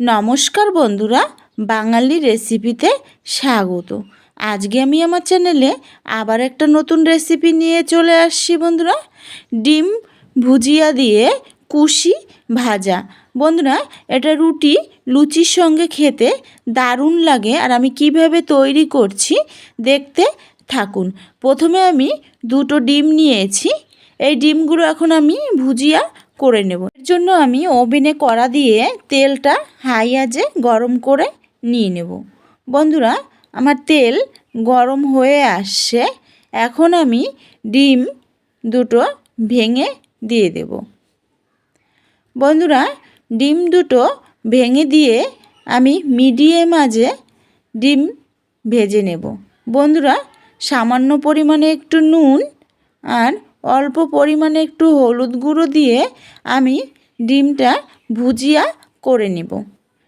নমস্কার বন্ধুরা, বাঙালি রেসিপিতে স্বাগত। আজকে আমি আমার চ্যানেলে আবার একটা নতুন রেসিপি নিয়ে চলে আসছি বন্ধুরা, ডিম ভুজিয়া দিয়ে কুশি ভাজা। বন্ধুরা, এটা রুটি, লুচির সঙ্গে খেতে দারুণ লাগে আর আমি কীভাবে তৈরি করছি দেখতে থাকুন। প্রথমে আমি দুটো ডিম নিয়েছি, এই ডিমগুলো এখন আমি ভুজিয়া করে নেব। এর জন্য আমি ওভেনে কড়া দিয়ে তেলটা হাই আজে গরম করে নিয়ে নেব। বন্ধুরা, আমার তেল গরম হয়ে আসছে। এখন আমি ডিম দুটো ভেঙে দিয়ে দেব। বন্ধুরা, ডিম দুটো ভেঙে দিয়ে আমি মিডিয়াম আজে ডিম ভেজে নেব। বন্ধুরা, সামান্য পরিমাণে একটু নুন আর অল্প পরিমাণে একটু হলুদ গুঁড়ো দিয়ে আমি ডিমটা ভুজিয়া করে নেব।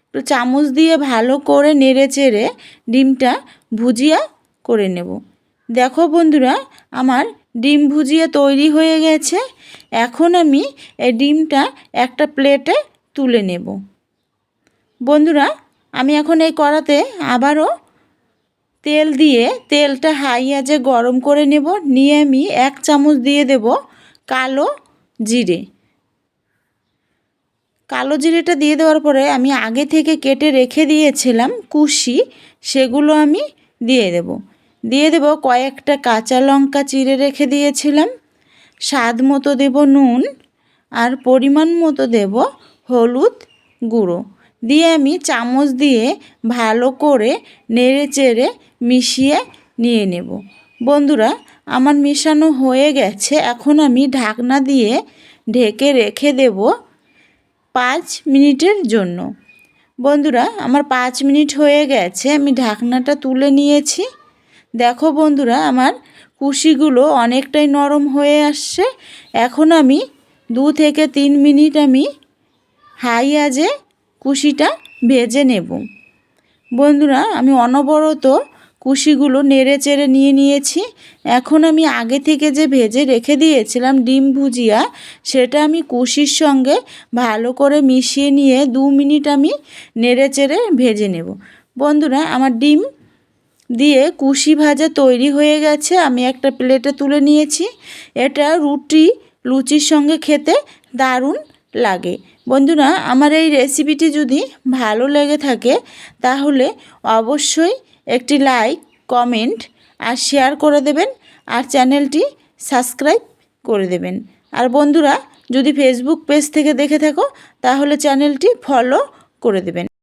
একটু চামচ দিয়ে ভালো করে নেড়ে চেড়ে ডিমটা ভুজিয়া করে নেব। দেখো বন্ধুরা, আমার ডিম ভুজিয়া তৈরি হয়ে গেছে। এখন আমি এই ডিমটা একটা প্লেটে তুলে নেব। বন্ধুরা, আমি এখন এই কড়াতে আবারও তেল দিয়ে তেলটা হাই আজে গরম করে নেব। নিয়ে আমি এক চামচ দিয়ে দেব কালো জিরে। কালো জিরেটা দিয়ে দেওয়ার পরে আমি আগে থেকে কেটে রেখে দিয়েছিলাম কুশি, সেগুলো আমি দিয়ে দেব। দিয়ে দেব কয়েকটা কাঁচা লঙ্কা চিড়ে রেখে দিয়েছিলাম। স্বাদ মতো দেব নুন আর পরিমাণ মতো দেব হলুদ গুঁড়ো। দিয়ে আমি চামচ দিয়ে ভালো করে নেড়ে চেড়ে মিশিয়ে নিয়ে নেব। বন্ধুরা, আমার মেশানো হয়ে গেছে। এখন আমি ঢাকনা দিয়ে ঢেকে রেখে দেব পাঁচ মিনিটের জন্য। বন্ধুরা, আমার পাঁচ মিনিট হয়ে গেছে। আমি ঢাকনাটা তুলে নিয়েছি। দেখো বন্ধুরা, আমার কুশিগুলো অনেকটাই নরম হয়ে আসছে। এখন আমি দু থেকে তিন মিনিট আমি হাই আজে কুশিটা ভেজে নেব। বন্ধুরা, আমি অনবরত কুশিগুলো নেড়ে চেড়ে নিয়ে নিয়েছি। এখন আমি আগে থেকে যে ভেজে রেখে দিয়েছিলাম ডিম ভুজিয়া, সেটা আমি কুশির সঙ্গে ভালো করে মিশিয়ে নিয়ে দু মিনিট আমি নেড়ে চেড়ে ভেজে নেব। বন্ধুরা, আমার ডিম দিয়ে কুশি ভাজা তৈরি হয়ে গেছে। আমি একটা প্লেটে তুলে নিয়েছি। এটা রুটি, লুচির সঙ্গে খেতে দারুণ লাগে। বন্ধুরা, আমার এই রেসিপিটি যদি ভালো লেগে থাকে, তাহলে অবশ্যই একটি লাইক কমেন্ট আর শেয়ার করে দেবেন আর চ্যানেলটি সাবস্ক্রাইব করে দেবেন। আর বন্ধুরা, যদি ফেসবুক পেজ থেকে দেখে থাকো, তাহলে চ্যানেলটি ফলো করে দেবেন।